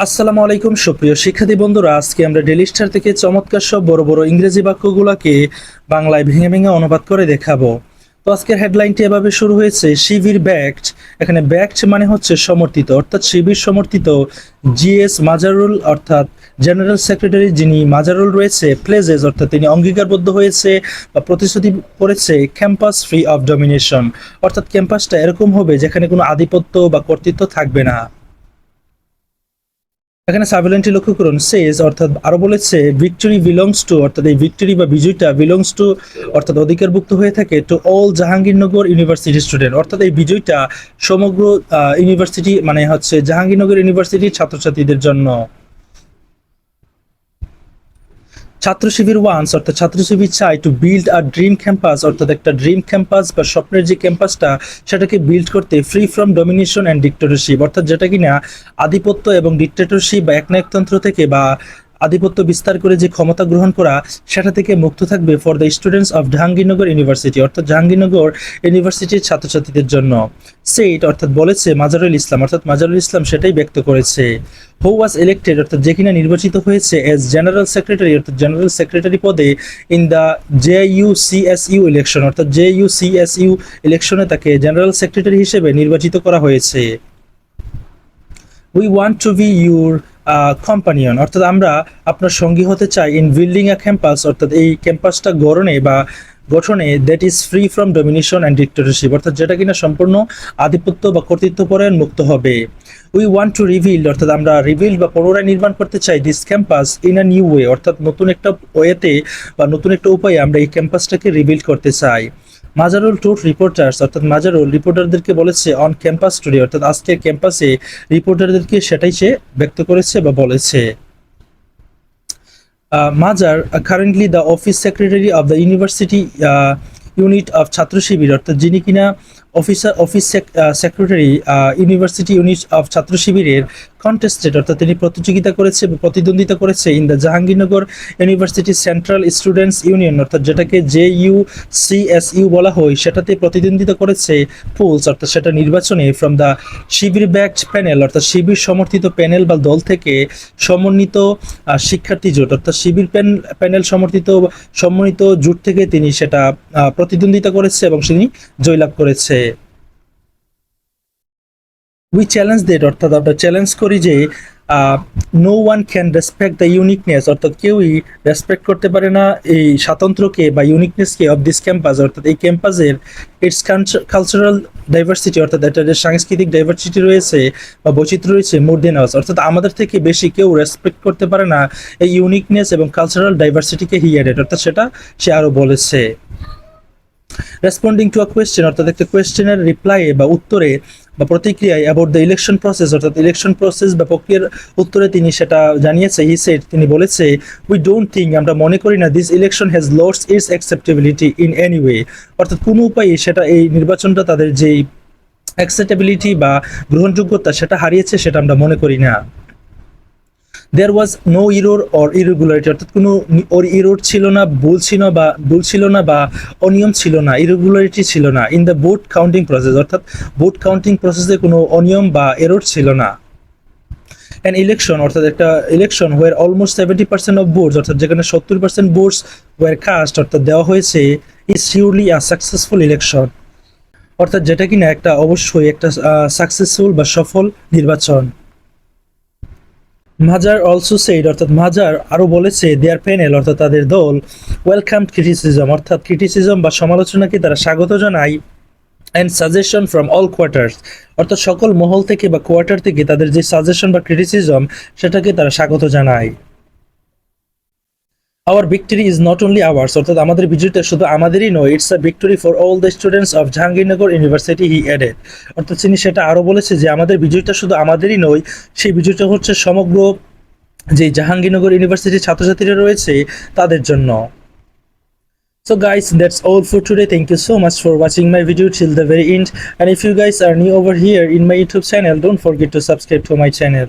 আসসালামু আলাইকুম, সুপ্রিয় শিক্ষার্থী বন্ধুরা। আজকে আমরা ডেলি স্টার থেকে চমৎকার সব বড় বড় ইংরেজি বাক্যগুলোকে বাংলায় ভেঙে ভেঙে অনুবাদ করে দেখাবো। তো আজকের হেডলাইনটি এভাবে শুরু হয়েছে, শিবির ব্যাক্ট এখানে ব্যাক্ট মানে হচ্ছে সমর্থিত, অর্থাৎ শিবির সমর্থিত জিএস মাজারুল, অর্থাৎ জেনারেল সেক্রেটারি যিনি মাজারুল রয়েছে প্লেজেস অর্থাৎ তিনি অঙ্গীকারবদ্ধ হয়েছে বা প্রতিশ্রুতি করেছে ক্যাম্পাস ফ্রি অফ ডমিনেশন। অর্থাৎ ক্যাম্পাসটা এরকম হবে যেখানে কোনো আধিপত্য বা কর্তৃত্ব থাকবে না। এখানে সার্ভেলেন্টটি লক্ষ্য করুন সেজ অর্থাৎ আরও বলেছে ভিক্টরি বিলংস টু অর্থাৎ এই ভিক্টরি বা বিজয়টা বিলংস টু অর্থাৎ অধিকারভুক্ত হয়ে থাকে to all Jahangirnagar university student অর্থাৎ এই বিজয়টা সমগ্র ইউনিভার্সিটি মানে হচ্ছে জাহাঙ্গীরনগর ইউনিভার্সিটির ছাত্রছাত্রীদের জন্য। ছাত্র শিবির ওয়ান্স, অর্থাৎ ছাত্র শিবির চাই to build a dream campus অর্থাৎ একটা ড্রিম ক্যাম্পাস বা স্বপ্নের যে ক্যাম্পাসটা সেটাকে বিল্ড করতে free from domination and dictatorship অর্থাৎ যেটা কিনা আধিপত্য এবং ডিক্টেটরশিপ বা একনায়কতন্ত্র থেকে বা আধিপত্য বিস্তার করে যে ক্ষমতা গ্রহণ করা, সেটা থেকে মুক্ত থাকবে for the students of Jahangirnagar university অর্থাৎ জাহাঙ্গীরনগর ইউনিভার্সিটির ছাত্রছাত্রীদের জন্য। সেইট অর্থাৎ বলেছে মাজারুল ইসলাম, অর্থাৎ মাজারুল ইসলাম সেটাই ব্যক্ত করেছে। হু ওয়াজ ইলেক্টেড অর্থাৎ যে কিনা নির্বাচিত হয়েছে এজ জেনারেল সেক্রেটারি অর্থাৎ জেনারেল সেক্রেটারি পদে in the J U C S U election অর্থাৎ J U C S U ইলেকশনে তাকে জেনারেল সেক্রেটারি হিসেবে নির্বাচিত করা হয়েছে। We want to be your companion অর্থাৎ আমরা আপনার সঙ্গী হতে চাই ইন বিল্ডিং আ ক্যাম্পাস অর্থাৎ এই ক্যাম্পাসটা গড়নে বা গঠনে that is free from domination and dictatorship অর্থাৎ যেটা কিনা সম্পূর্ণ আধিপত্য বা কর্তৃত্বপরায়ণ মুক্ত হবে। উই ওয়ান্ট টু রিভিল অর্থাৎ আমরা রিভিল বা পুনরায় নির্মাণ করতে চাই this campus in a new way অর্থাৎ নতুন একটা ওয়েতে বা নতুন একটা উপায়ে আমরা এই ক্যাম্পাসটাকে রিবিল্ড করতে চাই। মাজারুল টোট রিপোর্টার্স, অর্থাৎ মাজারুল রিপোর্টারদেরকে বলেছে অন ক্যাম্পাস স্টোরি অর্থাৎ আজকের ক্যাম্পাসে রিপোর্টারদেরকে সেটাই সে ব্যক্ত করেছে বা বলেছে। Mazhar currently the office secretary of the university unit of Chhatra Shibir অর্থাৎ যিনি কিনা officer office secretary university unit of Chhatra শিবিরের কন্টেস্টেড অর্থাৎ তিনি প্রতিযোগিতা করেছে, প্রতিদ্বন্দ্বিতা করেছে in the Jahangirnagar university central students union অর্থাৎ যেটাকে J U C S U বলা হয়, সেটাতে প্রতিদ্বন্দ্বিতা করেছে পুলস অর্থাৎ সেটা নির্বাচনে from the Shibir backed panel অর্থাৎ শিবির সমর্থিত প্যানেল বা দল থেকে সমন্বিত শিক্ষার্থী জোট, অর্থাৎ শিবির প্যান প্যানেল সমর্থিত, সমন্বিত জোট থেকে তিনি সেটা প্রতিদ্বন্দ্বিতা করেছে এবং তিনি জয়লাভ করেছে। উই চ্যালেঞ্জ দেট অর্থাৎ আমরা চ্যালেঞ্জ করি যে no one can respect the uniqueness অর্থাৎ কেউই রেসপেক্ট করতে পারে না এই স্বাতন্ত্র্যকে বা ইউনিকনেসকে অফ দিস ক্যাম্পাস অর্থাৎ এই ক্যাম্পাসের ইটস কালচারাল ডাইভার্সিটি অর্থাৎ এটা যে সাংস্কৃতিক ডাইভার্সিটি রয়েছে বা বৈচিত্র্য রয়েছে মোর দেন আস অর্থাৎ আমাদের থেকে বেশি কেউ রেসপেক্ট করতে পারে না এই ইউনিকনেস এবং কালচারাল ডাইভার্সিটিকে হিয়ারেড অর্থাৎ সেটা সে আরও বলেছে। রেসপন্ডিং টু আ কোয়েশ্চেন অর্থাৎ একটা কোয়েশ্চেনের রিপ্লাই বা উত্তরে বা প্রতিক্রিয়ায় অ্যাবাউট দ্য ইলেকশন প্রসেস অর্থাৎ ইলেকশন প্রসেস বা প্রক্রিয়ার উত্তরে তিনি সেটা জানিয়েছে হি সেট তিনি বলেছে উই ডোন্ট থিঙ্ক আমরা মনে করি না this election has loss its acceptability in any way অর্থাৎ কোনো উপায়ে সেটা এই নির্বাচনটা তাদের যেই অ্যাকসেপ্টেবিলিটি বা গ্রহণযোগ্যতা সেটা হারিয়েছে, সেটা আমরা মনে করি না। There was no error or irregularity অর্থাৎ কোনো ওর ইরোর ছিল না, ভুল ছিল বা, ভুল ছিল না বা অনিয়ম ছিল না ইরেগুলারিটি ছিল না in the vote counting process অর্থাৎ ভোট কাউন্টিং প্রসেসে কোনো অনিয়ম বা এরর ছিল না। অ্যান ইলেকশন অর্থাৎ একটা election where almost seventy percent of votes অর্থাৎ যেখানে সত্তর পার্সেন্ট ভোটস ওয়ার কাস্ট অর্থাৎ দেওয়া হয়েছে is surely a successful election অর্থাৎ যেটা কিনা একটা অবশ্যই একটা সাকসেসফুল বা সফল নির্বাচন। মাজার অলসো সেইড অর্থাৎ মাজার আরও বলেছে দেয়ার প্যানেল অর্থাৎ তাদের দল ওয়েলকাম ক্রিটিসিজম অর্থাৎ ক্রিটিসিজম বা সমালোচনাকে তারা স্বাগত জানায় and suggestion from all quarters অর্থাৎ সকল মহল থেকে বা কোয়ার্টার থেকে তাদের যে সাজেশন বা ক্রিটিসিজম সেটাকে তারা স্বাগত জানায়। Our victory is not only ours অর্থাৎ আমাদের বিজয়টা শুধু আমাদেরই নয় it's a victory for all the students of Jahangirnagar university he added অর্থাৎ তিনি সেটা আরও বলেছে যে আমাদের বিজয়টা শুধু আমাদেরই নয় সেই বিজয়টা হচ্ছে সমগ্র যে জাহাঙ্গীরনগর ইউনিভার্সিটির ছাত্রছাত্রীরা রয়েছে তাদের জন্য So guys, that's all for today. Thank you so much for watching my video till the very end. And if you guys are new over here in my YouTube channel, don't forget to subscribe to my channel.